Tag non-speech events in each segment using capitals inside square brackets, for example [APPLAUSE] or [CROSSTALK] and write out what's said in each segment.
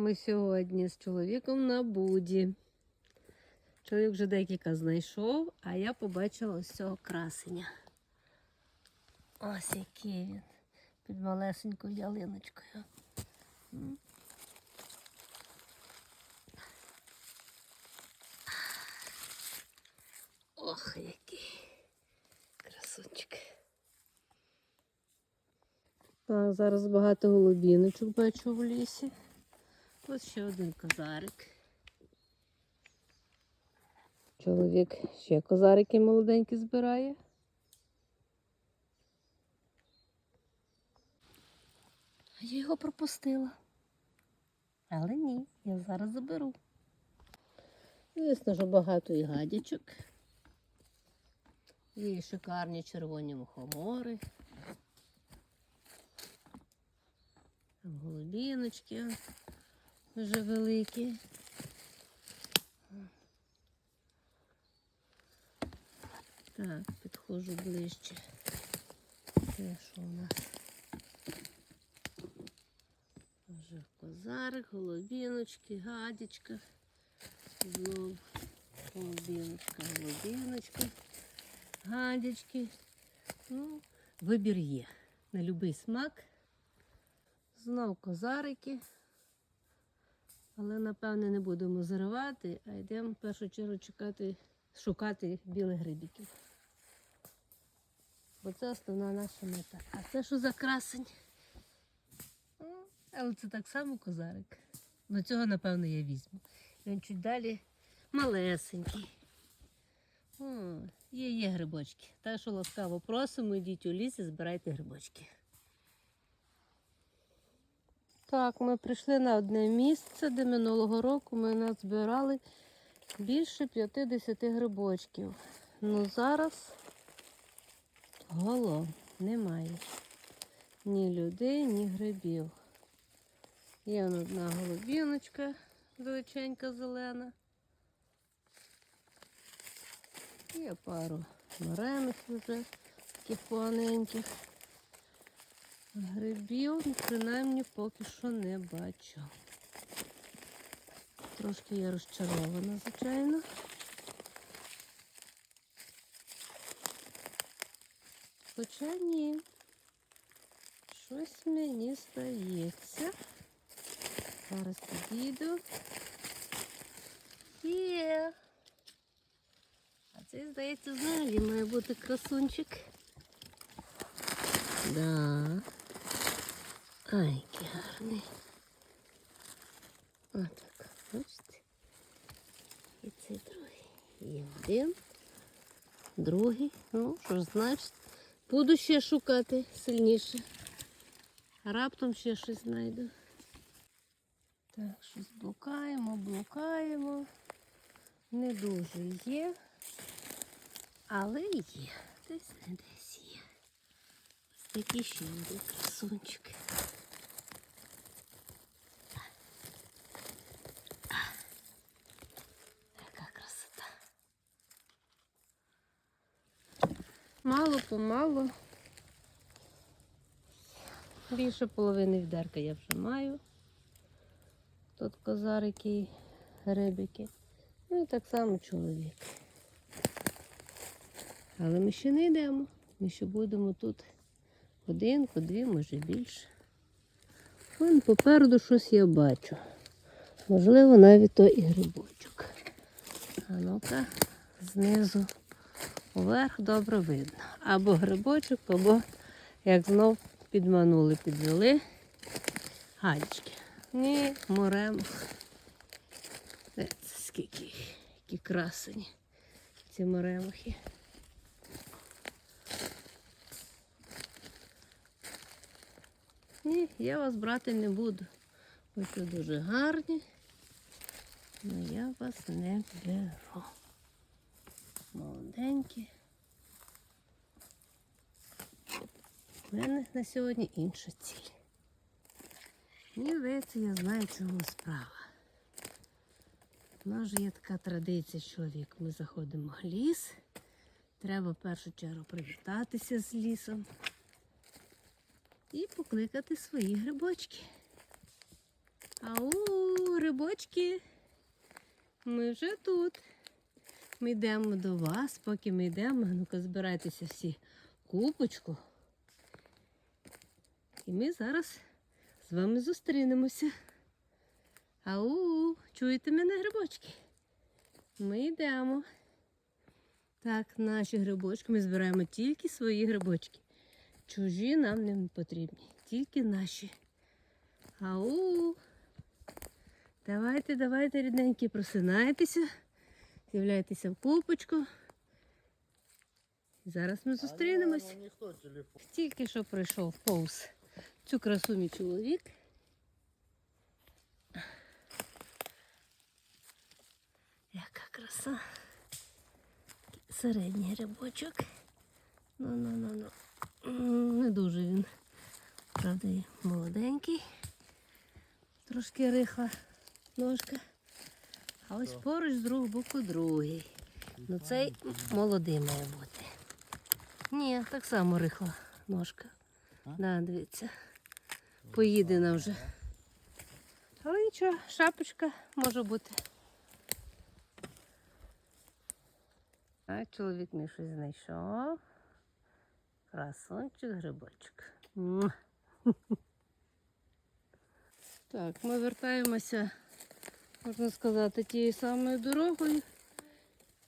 Ми сьогодні з чоловіком на буді. Чоловік вже декілька знайшов, а я побачила ось цього красення. Ось який він під малесенькою ялиночкою. Ох, який красунчик. Так, зараз багато голубіночок бачу в лісі. Ось ще один козарик. Чоловік ще козарики молоденькі збирає. Я його пропустила. Але ні, я зараз заберу. Звісно, що багато і гадячок. І шикарні червоні мухомори. Голубіночки вже великі. Так, підходжу ближче. Це що у нас? Вже козарик, голубіночки, гадячка. Знов голубіночка, голубіночка, гадячки. Ну, вибір є. На будь-який смак. Знов козарики. Але, напевне, не будемо заривати, а йдемо в першу чергу чекати, шукати білих грибиків. Бо це основна наша мета. А це що за красень? Але це так само козарик. Ну цього, напевно, я візьму. Він чуть далі малесенький. О, є, є грибочки. Так що ласкаво просимо, йдіть у ліс і збирайте грибочки. Так, ми прийшли на одне місце, де минулого року ми назбирали більше 50 грибочків. Ну зараз голо немає. Ні людей, ні грибів. Є одна голубіночка величенька зелена. Є пару морених вже таких поганеньких. Грибів, принаймні, поки що не бачу. Трошки я розчарована, звичайно. Хоча ні. Щось мені здається. Зараз підійду. Є. А це, здається, взагалі має бути красунчик. Да. Ай, який гарний. Отак, бачите? І цей другий. Є один, другий. Ну, що ж значить, буду ще шукати сильніше. Раптом ще щось знайду. Так, щось блукаємо, блукаємо. Не дуже є, але є. Десь не десь є. Ось такі ще один красунчик. Мало помалу. Більше половини відерка я вже маю. Тут козарики і грибики. Ну і так само чоловік. Але ми ще не йдемо. Ми ще будемо тут годинку, дві, може більше. Вон попереду щось я бачу. Можливо, навіть то і грибочок. А ну-ка, знизу вверх добре видно. Або грибочок, або як знов підманули, підвели гадячки. Ні, морем. Це скільки, їх, які красені ці моремахи. Ні, я вас брати не буду. Ви тут дуже гарні, але я вас не беру. Молоденькі. У мене на сьогодні інша ціль. Мені здається, я знаю, чому справа. У нас же є така традиція, чоловік. Ми заходимо в ліс. Треба в першу чергу привітатися з лісом і покликати свої грибочки. Ау! грибочки. Ми вже тут. Ми йдемо до вас, поки ми йдемо. Ну-ка, збирайтеся всі купочку. І ми зараз з вами зустрінемося. Ау, чуєте мене грибочки? Ми йдемо. Так, наші грибочки. Ми збираємо тільки свої грибочки. Чужі нам не потрібні, тільки наші. Ау. Давайте, давайте, рідненькі, просинайтеся, з'являйтеся в купочку. Зараз ми зустрінемось. Тільки що пройшов повз цю красу мій чоловік. Яка краса. Середній рибочок. Ну, ну, ну, ну. Не дуже він. Правда, молоденький. Трошки рихла ножка. А ось поруч з другого боку другий. Ну цей молодий має бути. Ні, так само рихла ножка. Да, дивіться. Поїдена вже. Але нічого, шапочка може бути. А чоловік мій щось знайшов. Красунчик грибочок. [LAUGHS] Так, ми вертаємося, можна сказати, тією самою дорогою.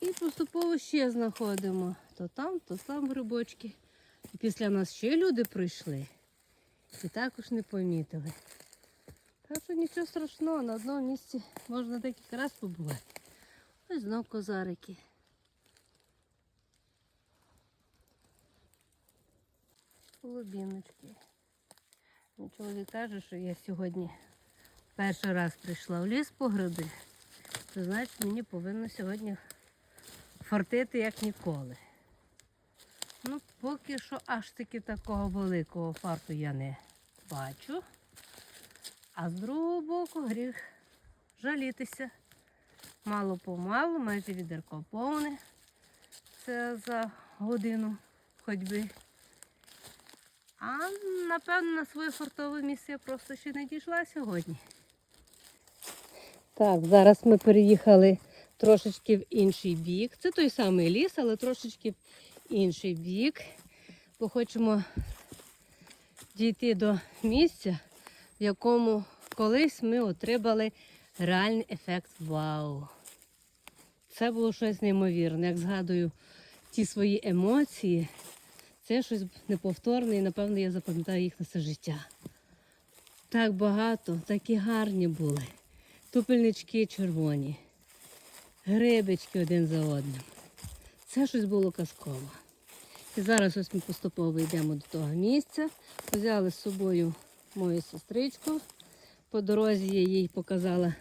І поступово ще знаходимо. То там, то там грибочки. І після нас ще люди прийшли. І також не помітили. Так що нічого страшного, на одному місці можна декілька разів побувати. Ось знов козарики. Голубіночки. Ну, Чоловік каже, що я сьогодні перший раз прийшла в ліс по гриби, то значить мені повинно сьогодні фартити як ніколи. Ну, поки що аж таки такого великого фарту я не бачу. А з другого боку гріх жалітися. Мало помалу, майже відерко повне. Це за годину ходьби. А напевно на своє фартове місце я просто ще не дійшла сьогодні. Так, зараз ми переїхали трошечки в інший бік. Це той самий ліс, але трошечки в інший бік. Бо хочемо дійти до місця, в якому колись ми отримали реальний ефект вау. Це було щось неймовірне. Як згадую ті свої емоції, це щось неповторне і, напевно, я запам'ятаю їх на все життя. Так багато, такі гарні були. Тупельнички червоні, грибочки один за одним. Це щось було казкове. І зараз ось ми поступово йдемо до того місця. Взяли з собою мою сестричку. По дорозі я їй показала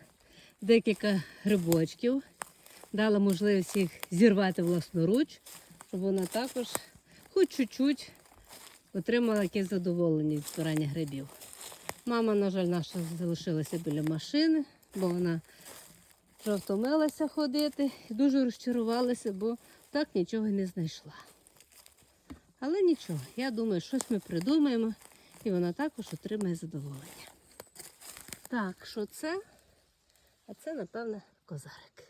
декілька грибочків, дала можливість їх зірвати власноруч, щоб вона також хоч чуть-чуть отримала якесь задоволення від збирання грибів. Мама, на жаль, наша залишилася біля машини, бо вона вже втомилася ходити і дуже розчарувалася, бо так нічого не знайшла. Але нічого, я думаю, щось ми придумаємо і вона також отримає задоволення. Так, що це? А це, напевне, козарик.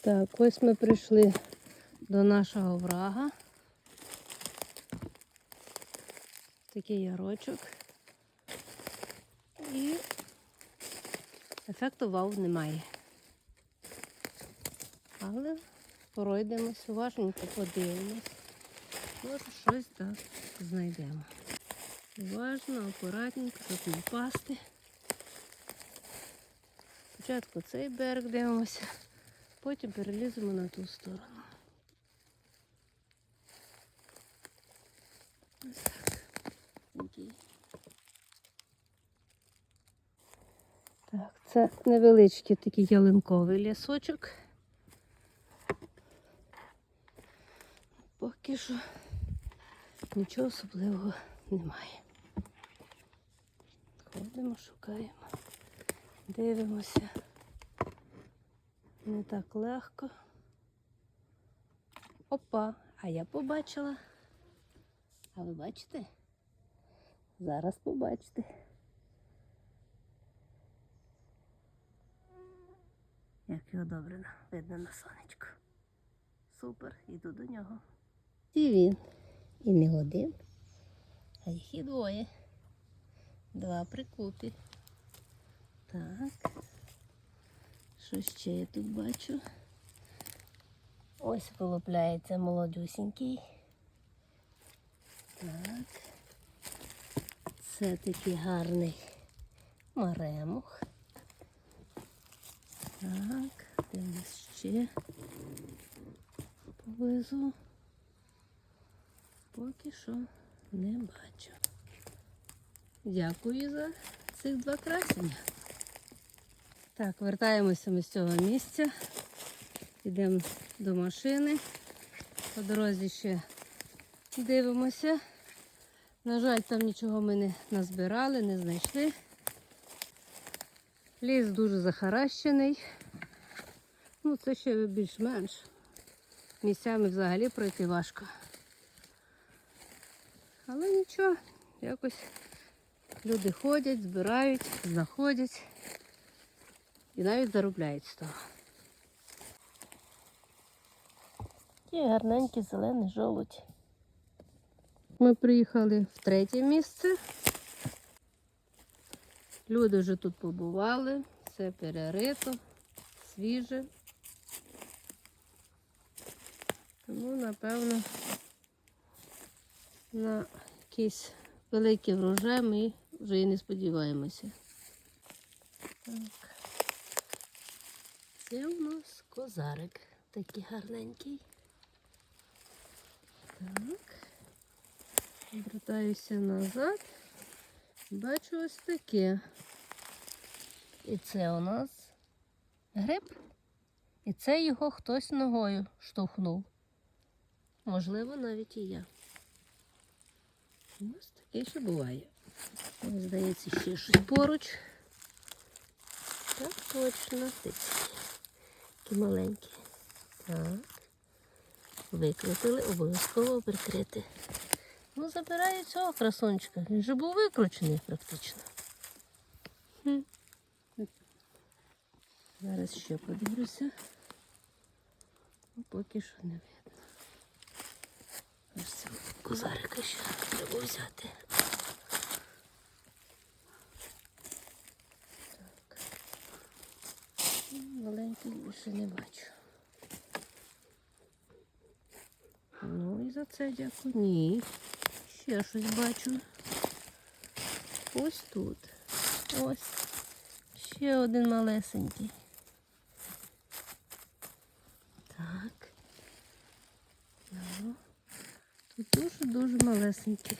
Так, ось ми прийшли до нашого врага. Такий ярочок. І ефекту вау немає. Але пройдемось, уважненько подивимось. Може щось так знайдемо. Уважно, акуратненько, щоб не впасти. Спочатку цей берег дивимося, потім переліземо на ту сторону. Ось так. Окей. Так, це невеличкий такий ялинковий лісочок. Поки що нічого особливого немає. Ходимо, шукаємо, дивимося. Не так легко. Опа, а я побачила. А ви бачите? Зараз побачите. Як його добре на- видно на сонечку. Супер, іду до нього. І він. І не один, а їх і двоє. Два прикупі. Так. Що ще я тут бачу? Ось вилупляється молодюсінький. Так. Це такий гарний маремух. Так, ще поблизу? Поки що не бачу. Дякую за цих два красення. Так, вертаємося ми з цього місця. Йдемо до машини. По дорозі ще дивимося. На жаль, там нічого ми не назбирали, не знайшли. Ліс дуже захаращений. Ну, це ще більш-менш. Місцями взагалі пройти важко. Але нічого, якось люди ходять, збирають, знаходять і навіть заробляють з того. Ті гарненький зелений жолудь. Ми приїхали в третє місце. Люди вже тут побували, все перерито, свіже. Тому, напевно, на якийсь великий врожай ми вже і не сподіваємося. Так. Це у нас козарик такий гарненький. Так. Обертаюся назад. Бачу ось таке. І це у нас гриб. І це його хтось ногою штовхнув. Можливо, навіть і я. Ось таке ще буває. Ось, здається, ще щось поруч. Так, точно. Такі, маленькі. Так. Викрутили, обов'язково прикрити. Ну, забираю цього красунчика. Він же був викручений практично. Хм. Зараз ще подивлюся. Ну, поки що не козарика ще треба взяти. Так. Маленький більше не бачу. Ну і за це дякую. Ні. Ще щось бачу. Ось тут. Ось. Ще один малесенький. Так. Ну, Тут дуже-дуже малесенький.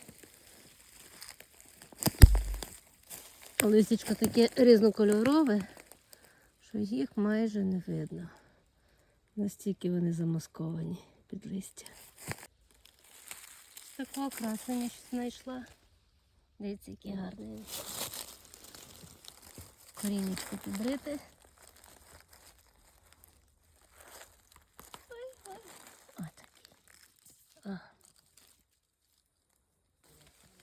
Листячко таке різнокольорове, що їх майже не видно. Настільки вони замасковані під листя. Такого красення знайшла. Дивіться, який гарний. Корінечко підрити.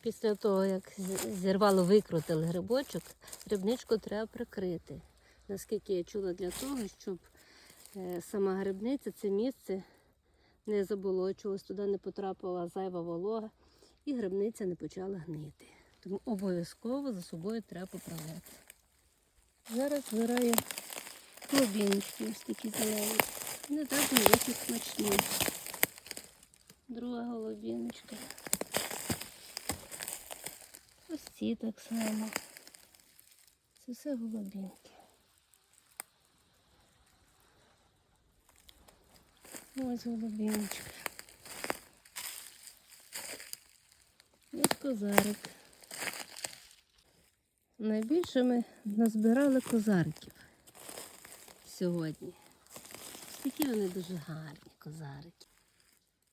Після того, як зірвало, викрутили грибочок, грибничку треба прикрити. Наскільки я чула для того, щоб е, сама грибниця, це місце не заболочувалось, туди не потрапила зайва волога і грибниця не почала гнити. Тому обов'язково за собою треба поправляти. Зараз збираю клубіночки, ось такі зелені. Не так досить смачні. Друга голубіночка. Ось ці так само. Це все голубінки. Ось голубіночка. Ось козарик. Найбільше ми назбирали козариків сьогодні. Такі вони дуже гарні козарики.